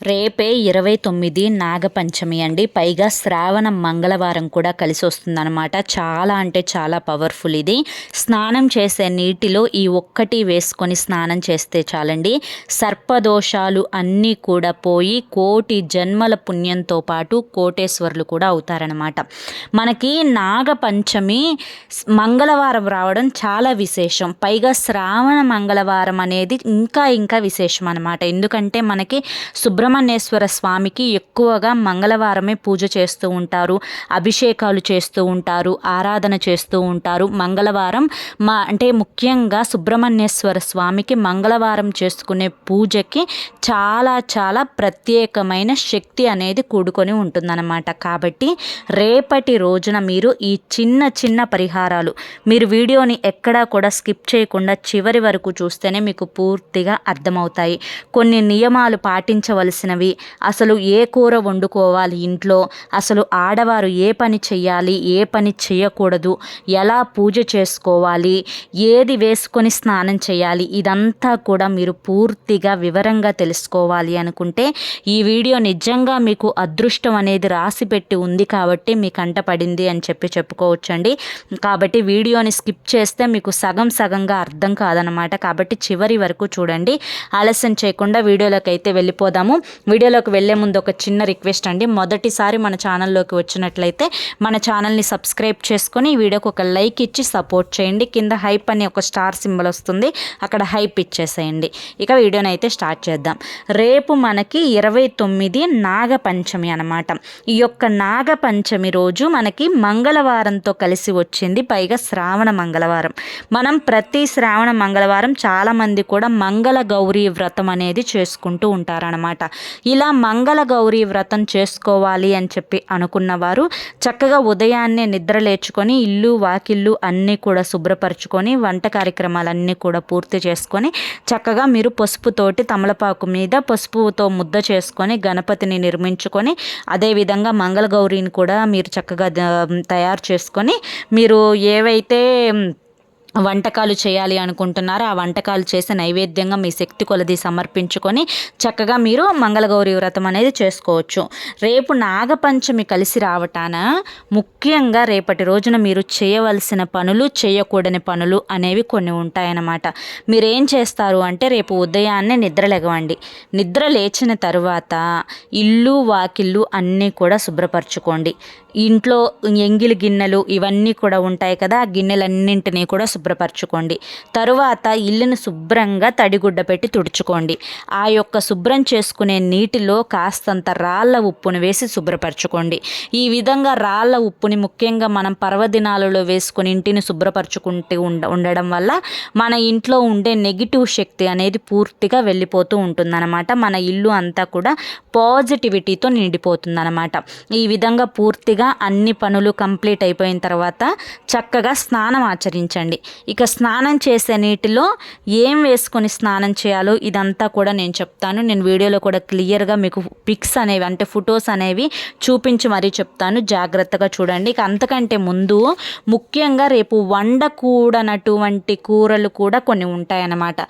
రేపే ఇరవై తొమ్మిది నాగపంచమి అండి. పైగా శ్రావణ మంగళవారం కూడా కలిసి వస్తుందన్నమాట చాలా అంటే చాలా పవర్ఫుల్ ఇది. స్నానం చేసే నీటిలో ఈ ఒక్కటి వేసుకొని స్నానం చేస్తే చాలండి. సర్పదోషాలు అన్నీ కూడా పోయి కోటి జన్మల పుణ్యంతో పాటు కోటేశ్వరులు కూడా అవుతారనమాట మనకి నాగపంచమి మంగళవారం రావడం చాలా విశేషం. పైగా శ్రావణ మంగళవారం అనేది ఇంకా ఇంకా విశేషం అనమాట ఎందుకంటే మనకి శుభ్ర సుబ్రహ్మణ్యేశ్వర స్వామికి ఎక్కువగా మంగళవారమే పూజ చేస్తూ ఉంటారు అభిషేకాలు చేస్తూ ఉంటారు ఆరాధన చేస్తూ ఉంటారు. మంగళవారం మా అంటే ముఖ్యంగా సుబ్రహ్మణ్యేశ్వర స్వామికి మంగళవారం చేసుకునే పూజకి చాలా చాలా ప్రత్యేకమైన శక్తి అనేది కూడుకొని ఉంటుందన్నమాట. కాబట్టి రేపటి రోజున మీరు ఈ చిన్న చిన్న పరిహారాలు మీరు వీడియోని ఎక్కడా కూడా స్కిప్ చేయకుండా చివరి వరకు చూస్తేనే మీకు పూర్తిగా అర్థమవుతాయి. కొన్ని నియమాలు పాటించవలసి చేయాల్సినవి అసలు ఏ కూర వండుకోవాలి ఇంట్లో? అసలు ఆడవారు ఏ పని చేయాలి ఏ పని చేయకూడదు ఎలా పూజ చేసుకోవాలి? ఏది వేసుకొని స్నానం చేయాలి ఇదంతా కూడా మీరు పూర్తిగా వివరంగా తెలుసుకోవాలి అనుకుంటే ఈ వీడియో నిజంగా మీకు అదృష్టం అనేది రాసి పెట్టి ఉంది కాబట్టి మీ కంట పడింది అని చెప్పి చెప్పుకోవచ్చండి. కాబట్టి వీడియోని స్కిప్ చేస్తే మీకు సగం సగంగా అర్థం కాదనమాట కాబట్టి చివరి వరకు చూడండి. ఆలస్యం చేయకుండా వీడియోలోకి అయితే వెళ్ళిపోదాము. వీడియోలోకి వెళ్ళే ముందు ఒక చిన్న రిక్వెస్ట్ అండి. మొదటిసారి మన ఛానల్లోకి వచ్చినట్లయితే మన ఛానల్ని సబ్స్క్రైబ్ చేసుకొని ఈ వీడియోకి ఒక లైక్ ఇచ్చి సపోర్ట్ చేయండి. కింద హైప్ అని ఒక స్టార్ సింబల్ వస్తుంది. అక్కడ హైప్ ఇచ్చేసేయండి. ఇక వీడియోని అయితే స్టార్ట్ చేద్దాం. రేపు మనకి ఇరవై తొమ్మిది నాగపంచమి అనమాట ఈ యొక్క నాగపంచమి రోజు మనకి మంగళవారంతో కలిసి వచ్చింది. పైగా శ్రావణ మంగళవారం. మనం ప్రతి శ్రావణ మంగళవారం చాలామంది కూడా మంగళ గౌరీ వ్రతం అనేది చేసుకుంటూ ఉంటారనమాట ఇలా మంగళగౌరి వ్రతం చేసుకోవాలి అని చెప్పి అనుకున్నవారు చక్కగా ఉదయాన్నే నిద్ర లేచుకొని ఇల్లు వాకిల్లు అన్నీ కూడా శుభ్రపరచుకొని వంట కార్యక్రమాలన్నీ కూడా పూర్తి చేసుకొని చక్కగా మీరు పసుపుతోటి తమలపాకు మీద పసుపుతో ముద్ద చేసుకొని గణపతిని నిర్మించుకొని అదేవిధంగా మంగళగౌరిని కూడా మీరు చక్కగా తయారు చేసుకొని మీరు ఏవైతే వంటకాలు చేయాలి అనుకుంటున్నారో? ఆ వంటకాలు చేసి నైవేద్యంగా మీ శక్తి కొలది సమర్పించుకొని చక్కగా మీరు మంగళగౌరి వ్రతం అనేది చేసుకోవచ్చు. రేపు నాగపంచమి కలిసి రావటాన ముఖ్యంగా రేపటి రోజున మీరు చేయవలసిన పనులు చేయకూడని పనులు అనేవి కొన్ని ఉంటాయన్నమాట. మీరేం చేస్తారు అంటే రేపు ఉదయాన్నే నిద్ర లెగవండి నిద్ర లేచిన తర్వాత ఇల్లు వాకిళ్ళు అన్నీ కూడా శుభ్రపరచుకోండి. ఇంట్లో ఎంగిలి గిన్నెలు ఇవన్నీ కూడా ఉంటాయి కదా ఆ గిన్నెలన్నింటినీ కూడా శుభ్రపరచుకోండి. తరువాత ఇల్లును శుభ్రంగా తడిగుడ్డ పెట్టి తుడుచుకోండి. ఆ యొక్క శుభ్రం చేసుకునే నీటిలో కాస్తంత రాళ్ళ ఉప్పును వేసి శుభ్రపరచుకోండి. ఈ విధంగా రాళ్ళ ఉప్పుని ముఖ్యంగా మనం పర్వదినాలలో వేసుకుని ఇంటిని శుభ్రపరచుకుంటూ ఉండ ఉండడం వల్ల మన ఇంట్లో ఉండే నెగిటివ్ శక్తి అనేది పూర్తిగా వెళ్ళిపోతూ ఉంటుందన్నమాట. మన ఇల్లు అంతా కూడా పాజిటివిటీతో నిండిపోతుందన్నమాట. ఈ విధంగా పూర్తిగా అన్ని పనులు కంప్లీట్ అయిపోయిన తర్వాత చక్కగా స్నానం ఆచరించండి. ఇక స్నానం చేసే నీటిలో ఏం వేసుకొని స్నానం చేయాలో ఇదంతా కూడా నేను చెప్తాను. నేను వీడియోలో కూడా క్లియర్గా మీకు పిక్స్ అనేవి అంటే ఫొటోస్ అనేవి చూపించి మరీ చెప్తాను. జాగ్రత్తగా చూడండి. ఇక అంతకంటే ముందు ముఖ్యంగా రేపు వండకూడనటువంటి కూరలు కూడా కొన్ని ఉంటాయన్నమాట.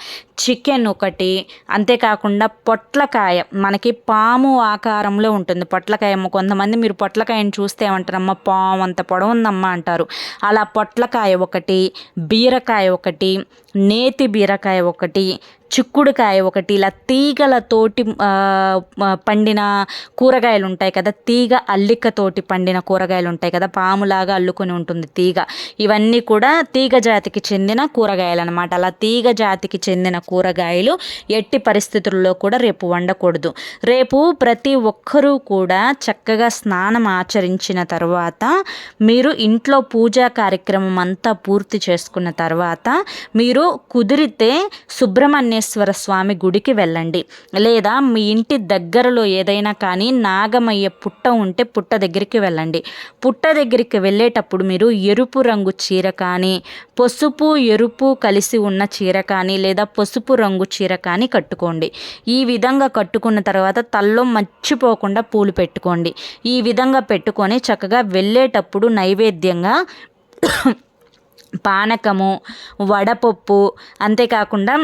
చికెన్ ఒకటి అంతేకాకుండా పొట్లకాయ. మనకి పాము ఆకారంలో ఉంటుంది. పొట్లకాయ కొంతమంది మీరు పొట్లకాయని చూస్తే ఏమంటారమ్మా పాము అంత పొడవుందమ్మా అంటారు. అలా పొట్లకాయ ఒకటి బీరకాయ ఒకటి నేతి బీరకాయ ఒకటి చిక్కుడుకాయ ఒకటి ఇలా తీగలతోటి పండిన కూరగాయలు ఉంటాయి కదా తీగ అల్లికతోటి పండిన కూరగాయలు ఉంటాయి కదా పాములాగా అల్లుకొని ఉంటుంది తీగ. ఇవన్నీ కూడా తీగ జాతికి చెందిన కూరగాయలు అనమాట అలా తీగ జాతికి చెందిన కూరగాయలు ఎట్టి పరిస్థితుల్లో కూడా రేపు వండకూడదు. రేపు ప్రతి ఒక్కరూ కూడా చక్కగా స్నానం ఆచరించిన తర్వాత మీరు ఇంట్లో పూజా కార్యక్రమం అంతా పూర్తి చేసుకున్న తర్వాత మీరు కుదిరితే సుబ్రహ్మణ్యేశ్వర స్వామి గుడికి వెళ్ళండి. లేదా మీ ఇంటి దగ్గరలో ఏదైనా కానీ నాగమయ్య పుట్ట ఉంటే పుట్ట దగ్గరికి వెళ్ళండి. పుట్ట దగ్గరికి వెళ్ళేటప్పుడు మీరు ఎరుపు రంగు చీర కానీ పసుపు ఎరుపు కలిసి ఉన్న చీర కానీ లేదా పసుపు రంగు చీర కానీ కట్టుకోండి. ఈ విధంగా కట్టుకున్న తర్వాత తల్లో మర్చిపోకుండా పూలు పెట్టుకోండి. ఈ విధంగా పెట్టుకొని చక్కగా వెళ్ళేటప్పుడు నైవేద్యంగా పానకము వడపప్పు అంతేకాకుండా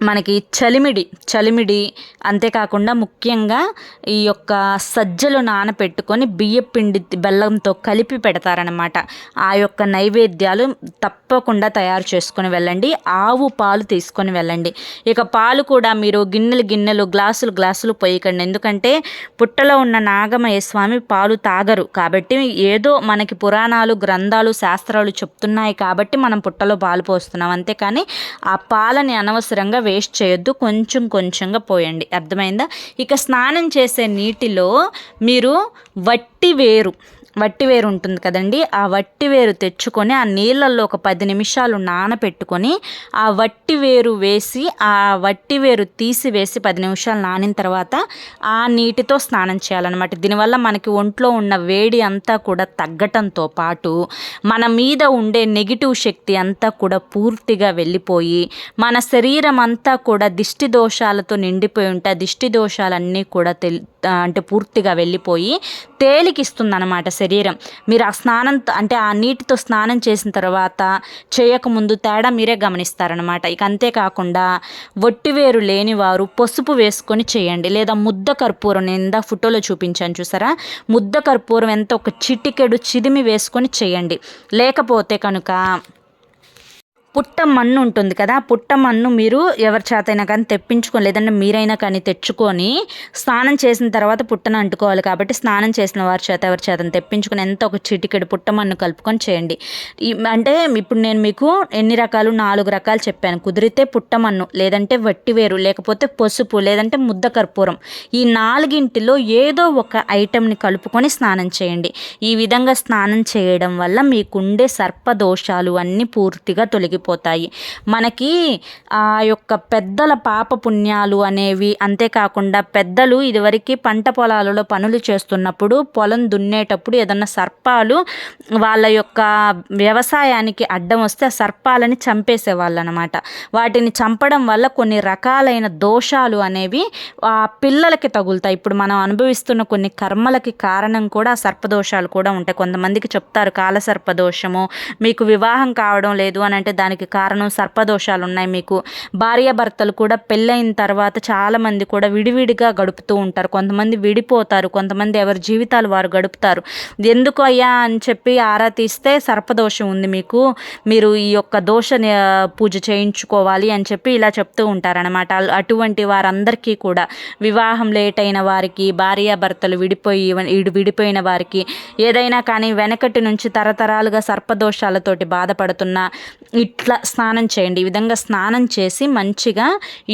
మనకి చలిమిడి చలిమిడి అంతేకాకుండా ముఖ్యంగా ఈ యొక్క సజ్జలు నానపెట్టుకొని బియ్య పిండి బెల్లంతో కలిపి పెడతారనమాట ఆ యొక్క నైవేద్యాలు తప్పకుండా తయారు చేసుకొని వెళ్ళండి. ఆవు పాలు తీసుకొని వెళ్ళండి. ఇక పాలు కూడా మీరు గిన్నెలు గిన్నెలు గ్లాసులు గ్లాసులు పోయకండి. ఎందుకంటే పుట్టలో ఉన్న నాగమయ్య స్వామి పాలు తాగరు. కాబట్టి ఏదో మనకి పురాణాలు గ్రంథాలు శాస్త్రాలు చెప్తున్నాయి కాబట్టి మనం పుట్టలో పాలు పోస్తున్నాం. అంతేకాని ఆ పాలని అనవసరంగా వేస్ట్ చేయొద్దు కొంచెం కొంచెంగా పోయండి. అర్థమైందా? ఇక స్నానం చేసే నీటిలో మీరు వట్టి వేరు. వట్టి వేరు ఉంటుంది కదండి. ఆ వట్టి వేరు తెచ్చుకొని ఆ నీళ్ళల్లో ఒక పది నిమిషాలు నానపెట్టుకొని ఆ వట్టి వేరు వేసి ఆ వట్టి వేరు తీసివేసి పది నిమిషాలు నానిన తర్వాత ఆ నీటితో స్నానం చేయాలన్నమాట. దీనివల్ల మనకి ఒంట్లో ఉన్న వేడి అంతా కూడా తగ్గటంతో పాటు మన మీద ఉండే నెగిటివ్ శక్తి అంతా కూడా పూర్తిగా వెళ్ళిపోయి మన శరీరం అంతా కూడా దిష్టి దోషాలతో నిండిపోయి ఉంటే ఆ దిష్టి దోషాలన్నీ కూడా తెలి అంటే పూర్తిగా వెళ్ళిపోయి తేలికిస్తుంది అనమాట శరీరం. మీరు ఆ స్నానం అంటే ఆ నీటితో స్నానం చేసిన తర్వాత చేయకముందు తేడా మీరే గమనిస్తారనమాట ఇక అంతేకాకుండా వట్టివేరు లేని వారు పసుపు వేసుకొని చేయండి. లేదా ముద్ద కర్పూరం నేను ఫోటోలో చూపించాను చూసారా? ముద్ద కర్పూరం ఎంత ఒక చిటికెడు చిదిమి వేసుకొని చేయండి. లేకపోతే కనుక పుట్ట మన్ను ఉంటుంది కదా పుట్ట మన్ను మీరు ఎవరి చేతైనా కానీ తెప్పించుకొని లేదంటే మీరైనా కానీ తెచ్చుకొని స్నానం చేసిన తర్వాత పుట్టను అంటుకోవాలి కాబట్టి స్నానం చేసిన వారి చేత ఎవరి చేత తెప్పించుకొని ఎంత ఒక చిటికెడు పుట్ట మన్ను కలుపుకొని చేయండి. అంటే ఇప్పుడు నేను మీకు ఎన్ని రకాలు నాలుగు రకాలు చెప్పాను. కుదిరితే పుట్టమన్ను లేదంటే వట్టివేరు లేకపోతే పసుపు లేదంటే ముద్ద కర్పూరం ఈ నాలుగింటిలో ఏదో ఒక ఐటెంని కలుపుకొని స్నానం చేయండి. ఈ విధంగా స్నానం చేయడం వల్ల మీకుండే సర్పదోషాలు అన్నీ పూర్తిగా తొలగి తొలగిపోతాయి మనకి ఆ యొక్క పెద్దల పాప పుణ్యాలు అనేవి అంతేకాకుండా పెద్దలు ఇదివరకు పంట పొలాలలో పనులు చేస్తున్నప్పుడు పొలం దున్నేటప్పుడు ఏదన్నా సర్పాలు వాళ్ళ యొక్క వ్యవసాయానికి అడ్డం వస్తే ఆ సర్పాలని చంపేసేవాళ్ళు అనమాట వాటిని చంపడం వల్ల కొన్ని రకాలైన దోషాలు అనేవి ఆ పిల్లలకి తగులుతాయి. ఇప్పుడు మనం అనుభవిస్తున్న కొన్ని కర్మలకి కారణం కూడా సర్పదోషాలు కూడా ఉంటాయి. కొంతమందికి చెప్తారు కాలసర్పదోషము మీకు వివాహం కావడం లేదు అని అంటే దాని దానికి కారణం సర్పదోషాలు ఉన్నాయి మీకు. భార్యాభర్తలు కూడా పెళ్ళైన తర్వాత చాలామంది కూడా విడివిడిగా గడుపుతూ ఉంటారు. కొంతమంది విడిపోతారు కొంతమంది ఎవరి జీవితాలు వారు గడుపుతారు. ఎందుకు అయ్యా అని చెప్పి ఆరా తీస్తే సర్పదోషం ఉంది మీకు. మీరు ఈ యొక్క దోష పూజ చేయించుకోవాలి అని చెప్పి ఇలా చెప్తూ ఉంటారనమాట అటువంటి వారందరికీ కూడా వివాహం లేట్ అయిన వారికి భార్యాభర్తలు విడిపోయి విడిపోయిన వారికి ఏదైనా కానీ వెనకటి నుంచి తరతరాలుగా సర్పదోషాలతోటి బాధపడుతున్న ఇట్లా స్నానం చేయండి. ఈ విధంగా స్నానం చేసి మంచిగా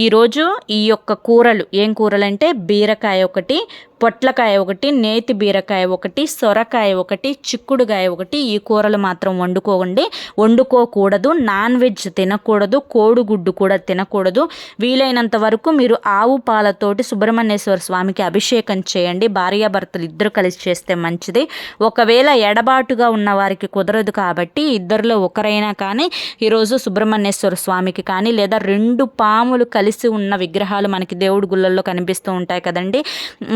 ఈరోజు ఈ యొక్క కూరలు ఏం కూరలు అంటే బీరకాయ ఒకటి పొట్లకాయ ఒకటి నేతి బీరకాయ ఒకటి సొరకాయ ఒకటి చిక్కుడుకాయ ఒకటి ఈ కూరలు మాత్రం వండుకోండి వండుకోకూడదు నాన్ వెజ్ తినకూడదు కోడిగుడ్డు కూడా తినకూడదు. వీలైనంత వరకు మీరు ఆవు పాలతోటి సుబ్రహ్మణ్యేశ్వర స్వామికి అభిషేకం చేయండి. భార్యాభర్తలు ఇద్దరు కలిసి చేస్తే మంచిది. ఒకవేళ ఎడబాటుగా ఉన్న వారికి కుదరదు కాబట్టి ఇద్దరిలో ఒకరైనా కానీ ఈరోజు సుబ్రహ్మణ్యేశ్వర స్వామికి కానీ లేదా రెండు పాములు కలిసి ఉన్న విగ్రహాలు మనకి దేవుడి గుళ్ళల్లో కనిపిస్తూ ఉంటాయి కదండి.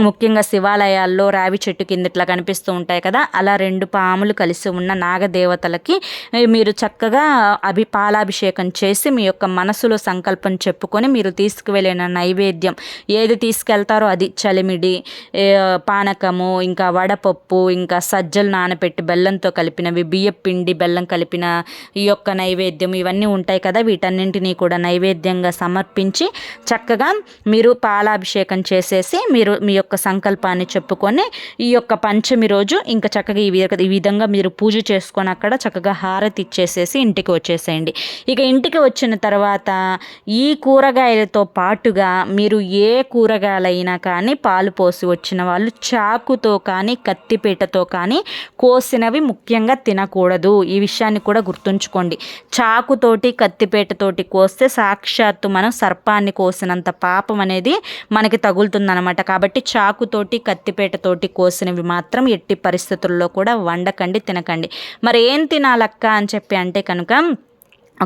ముఖ్యంగా ముఖ్యంగా శివాలయాల్లో రావి చెట్టు కింద ఇట్లా కనిపిస్తూ ఉంటాయి కదా అలా రెండు పాములు కలిసి ఉన్న నాగదేవతలకి మీరు చక్కగా అభి పాలాభిషేకం చేసి మీ యొక్క మనసులో సంకల్పం చెప్పుకొని మీరు తీసుకువెళ్ళిన నైవేద్యం ఏది తీసుకెళ్తారో అది చలిమిడి పానకము ఇంకా వడపప్పు ఇంకా సజ్జలు నానపెట్టి బెల్లంతో కలిపినవి బియ్యం పిండి బెల్లం కలిపిన ఈ యొక్క నైవేద్యం ఇవన్నీ ఉంటాయి కదా వీటన్నింటినీ కూడా నైవేద్యంగా సమర్పించి చక్కగా మీరు పాలాభిషేకం చేసేసి మీరు మీ యొక్క సంకల్పం సంకల్పాన్ని చెప్పుకొని ఈ యొక్క పంచమి రోజు ఇంకా చక్కగా ఈ ఈ విధంగా మీరు పూజ చేసుకొని అక్కడ చక్కగా హారతి ఇచ్చేసేసి ఇంటికి వచ్చేసేయండి. ఇక ఇంటికి వచ్చిన తర్వాత ఈ కూరగాయలతో పాటుగా మీరు ఏ కూరగాయలైనా కానీ పాలు పోసి వచ్చిన వాళ్ళు చాకుతో కానీ కత్తిపీటతో కానీ కోసినవి ముఖ్యంగా తినకూడదు. ఈ విషయాన్ని కూడా గుర్తుంచుకోండి. చాకుతోటి కత్తిపేటతోటి కోస్తే సాక్షాత్తు మనం సర్పాన్ని కోసినంత పాపం అనేది మనకి తగులుతుందనమాట కాబట్టి చాకు చాకుతోటి కత్తిపేటతోటి కోసినవి మాత్రం ఎట్టి పరిస్థితుల్లో కూడా వండకండి తినకండి. మరి ఏం తినాలక్క అని చెప్పి అంటే కనుక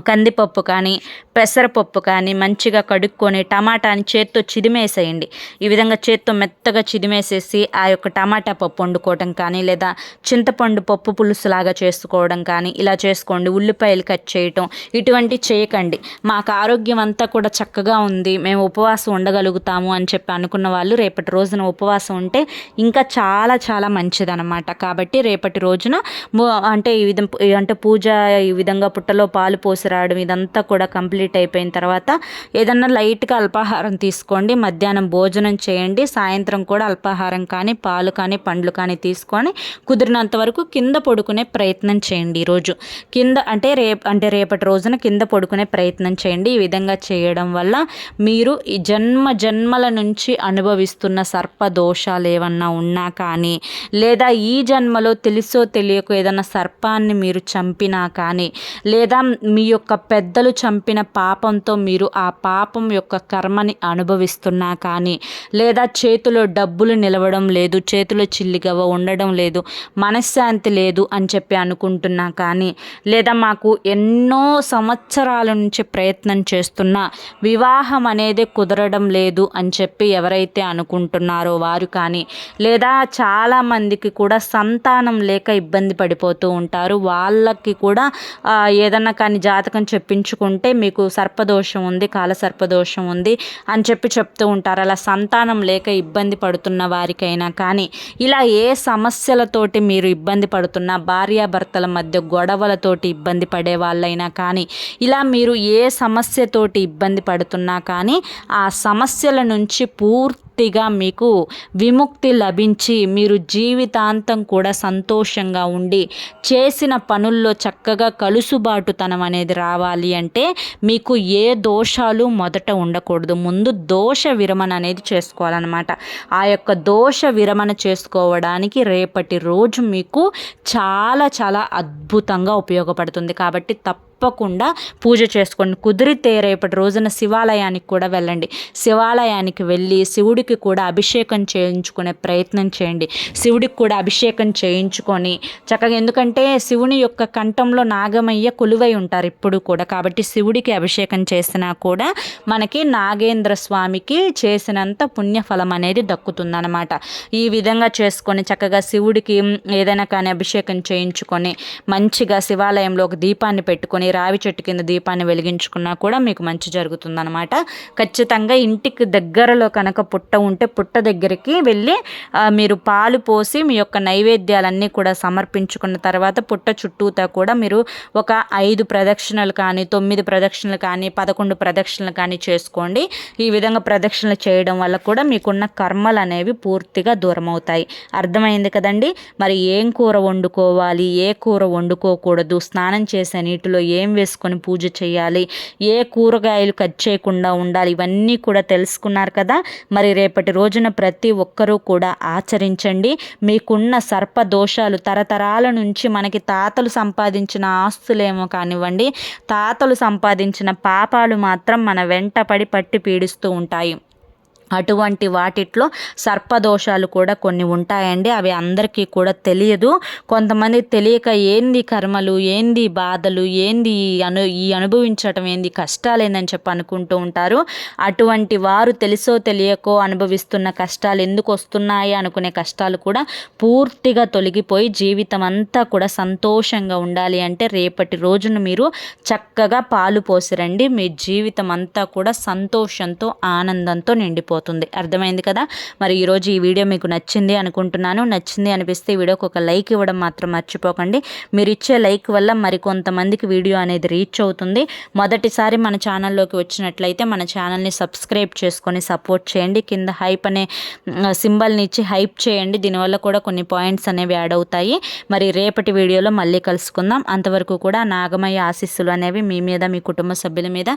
కందిపప్పు కానీ పెసరపప్పు కానీ మంచిగా కడుక్కొని టమాటాని చేత్తో చిదిమేసేయండి. ఈ విధంగా చేత్తో మెత్తగా చిదిమేసేసి ఆ యొక్క టమాటా పప్పు వండుకోవడం కానీ లేదా చింతపండు పప్పు పులుసు లాగా చేసుకోవడం కానీ ఇలా చేసుకోండి. ఉల్లిపాయలు కట్ చేయటం ఇటువంటి చేయకండి. మాకు ఆరోగ్యం అంతా కూడా చక్కగా ఉంది. మేము ఉపవాసం ఉండగలుగుతాము అని చెప్పి అనుకున్న వాళ్ళు రేపటి రోజున ఉపవాసం ఉంటే ఇంకా చాలా చాలా మంచిదన్నమాట. కాబట్టి రేపటి రోజున అంటే ఈ విధం అంటే పూజ ఈ విధంగా పుట్టలో పాలు పోసి రావడం ఇదంతా కూడా కంప్లీట్ అయిపోయిన తర్వాత ఏదన్నా లైట్గా అల్పాహారం తీసుకోండి మధ్యాహ్నం భోజనం చేయండి సాయంత్రం కూడా అల్పాహారం కానీ పాలు కానీ పండ్లు కానీ తీసుకొని కుదిరినంత వరకు కింద పడుకునే ప్రయత్నం చేయండి ఈరోజు. కింద అంటే రేపు అంటే రేపటి రోజున కింద పడుకునే ప్రయత్నం చేయండి. ఈ విధంగా చేయడం వల్ల మీరు ఈ జన్మ జన్మల నుంచి అనుభవిస్తున్న సర్ప దోషాలు ఏమన్నా ఉన్నా కానీ లేదా ఈ జన్మలో తెలుసో తెలియకో ఏదన్నా సర్పాన్ని మీరు చంపినా కానీ లేదా మీ యొక్క పెద్దలు చంపిన పాపంతో మీరు ఆ పాపం యొక్క కర్మని అనుభవిస్తున్నా కానీ లేదా చేతిలో డబ్బులు నిలవడం లేదు చేతిలో చిల్లిగవ ఉండడం లేదు మనశ్శాంతి లేదు అని చెప్పి అనుకుంటున్నా కానీ లేదా మాకు ఎన్నో సంవత్సరాల నుంచి ప్రయత్నం చేస్తున్నా వివాహం అనేది కుదరడం లేదు అని చెప్పి ఎవరైతే అనుకుంటున్నారో వారు కానీ లేదా చాలామందికి కూడా సంతానం లేక ఇబ్బంది పడిపోతూ ఉంటారు వాళ్ళకి కూడా ఏదన్నా కానీ జా జాతకం చెప్పించుకుంటే మీకు సర్పదోషం ఉంది కాల సర్పదోషం ఉంది అని చెప్పి చెప్తూ ఉంటారు. అలా సంతానం లేక ఇబ్బంది పడుతున్న వారికైనా కానీ ఇలా ఏ సమస్యలతోటి మీరు ఇబ్బంది పడుతున్నా భార్యాభర్తల మధ్య గొడవలతోటి ఇబ్బంది పడే వాళ్ళైనా కానీ ఇలా మీరు ఏ సమస్యతోటి ఇబ్బంది పడుతున్నా కానీ ఆ సమస్యల నుంచి పూర్తి పూర్తిగా మీకు విముక్తి లభించి మీరు జీవితాంతం కూడా సంతోషంగా ఉండి చేసిన పనుల్లో చక్కగా కలుసుబాటుతనం అనేది రావాలి అంటే మీకు ఏ దోషాలు మొదట ఉండకూడదు. ముందు దోష విరమణ అనేది చేసుకోవాలన్నమాట. ఆ యొక్క దోష విరమణ చేసుకోవడానికి రేపటి రోజు మీకు చాలా చాలా అద్భుతంగా ఉపయోగపడుతుంది. కాబట్టి తప్ప తప్పకుండా పూజ చేసుకోండి. కుదిరితే రేపటి రోజున శివాలయానికి కూడా వెళ్ళండి. శివాలయానికి వెళ్ళి శివుడికి కూడా అభిషేకం చేయించుకునే ప్రయత్నం చేయండి. శివుడికి కూడా అభిషేకం చేయించుకొని చక్కగా ఎందుకంటే శివుని యొక్క కంఠంలో నాగమయ్య కొలువై ఉంటారు ఇప్పుడు కూడా. కాబట్టి శివుడికి అభిషేకం చేసినా కూడా మనకి నాగేంద్ర స్వామికి చేసినంత పుణ్యఫలం అనేది దక్కుతుందన్నమాట. ఈ విధంగా చేసుకొని చక్కగా శివుడికి ఏదైనా కానీ అభిషేకం చేయించుకొని మంచిగా శివాలయంలో ఒక దీపాన్ని పెట్టుకొని కానీ రావి చెట్టు కింద దీపాన్ని వెలిగించుకున్నా కూడా మీకు మంచి జరుగుతుందనమాట ఖచ్చితంగా ఇంటికి దగ్గరలో కనుక పుట్ట ఉంటే పుట్ట దగ్గరికి వెళ్ళి మీరు పాలు పోసి మీ యొక్క నైవేద్యాలన్నీ కూడా సమర్పించుకున్న తర్వాత పుట్ట చుట్టూతా కూడా మీరు ఒక ఐదు ప్రదక్షిణలు కానీ తొమ్మిది ప్రదక్షిణలు కానీ పదకొండు ప్రదక్షిణలు కానీ చేసుకోండి. ఈ విధంగా ప్రదక్షిణలు చేయడం వల్ల కూడా మీకున్న కర్మలు అనేవి పూర్తిగా దూరం అవుతాయి అర్థమైంది కదండి? మరి ఏం కూర వండుకోవాలి? ఏ కూర వండుకోకూడదు? స్నానం చేసే నీటిలో ఏ ఏం వేసుకొని పూజ చేయాలి? ఏ కూరగాయలు కట్ చేయకుండా ఉండాలి? ఇవన్నీ కూడా తెలుసుకున్నారు కదా? మరి రేపటి రోజున ప్రతి ఒక్కరూ కూడా ఆచరించండి. మీకున్న సర్ప దోషాలు తరతరాల నుంచి మనకి తాతలు సంపాదించిన ఆస్తులేమో కానివ్వండి తాతలు సంపాదించిన పాపాలు మాత్రం మన వెంటపడి పట్టి పీడిస్తూ ఉంటాయి. అటువంటి వాటిట్లో సర్పదోషాలు కూడా కొన్ని ఉంటాయండి. అవి అందరికీ కూడా తెలియదు. కొంతమంది తెలియక ఏంది కర్మలు ఏంది బాధలు ఏంది అను ఈ అనుభవించటం ఏంది కష్టాలేందని చెప్పి అనుకుంటూ ఉంటారు. అటువంటి వారు తెలుసో తెలియకో అనుభవిస్తున్న కష్టాలు ఎందుకు వస్తున్నాయి అనుకునే కష్టాలు కూడా పూర్తిగా తొలగిపోయి జీవితం అంతా కూడా సంతోషంగా ఉండాలి అంటే రేపటి రోజున మీరు చక్కగా పాలు పోసిరండి. మీ జీవితం అంతా కూడా సంతోషంతో ఆనందంతో నిండిపో అయిపోతుంది అర్థమైంది కదా? మరి ఈరోజు ఈ వీడియో మీకు నచ్చింది అనుకుంటున్నాను. నచ్చింది అనిపిస్తే ఈ వీడియోకి ఒక లైక్ ఇవ్వడం మాత్రం మర్చిపోకండి. మీరు ఇచ్చే లైక్ వల్ల మరి కొంతమందికి వీడియో అనేది రీచ్ అవుతుంది. మొదటిసారి మన ఛానల్లోకి వచ్చినట్లయితే మన ఛానల్ని సబ్స్క్రైబ్ చేసుకొని సపోర్ట్ చేయండి. కింద హైప్ అనే సింబల్ని ఇచ్చి హైప్ చేయండి. దీనివల్ల కూడా కొన్ని పాయింట్స్ అనేవి యాడ్ అవుతాయి. మరి రేపటి వీడియోలో మళ్ళీ కలుసుకుందాం. అంతవరకు కూడా నాగమయ్య ఆశీస్సులు అనేవి మీ మీద మీ కుటుంబ సభ్యుల మీద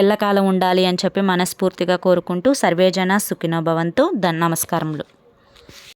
ఎల్లకాలం ఉండాలి అని చెప్పి మనస్ఫూర్తిగా కోరుకుంటూ సర్వేజన సుఖినో భవంతు ధన్ నమస్కారములు.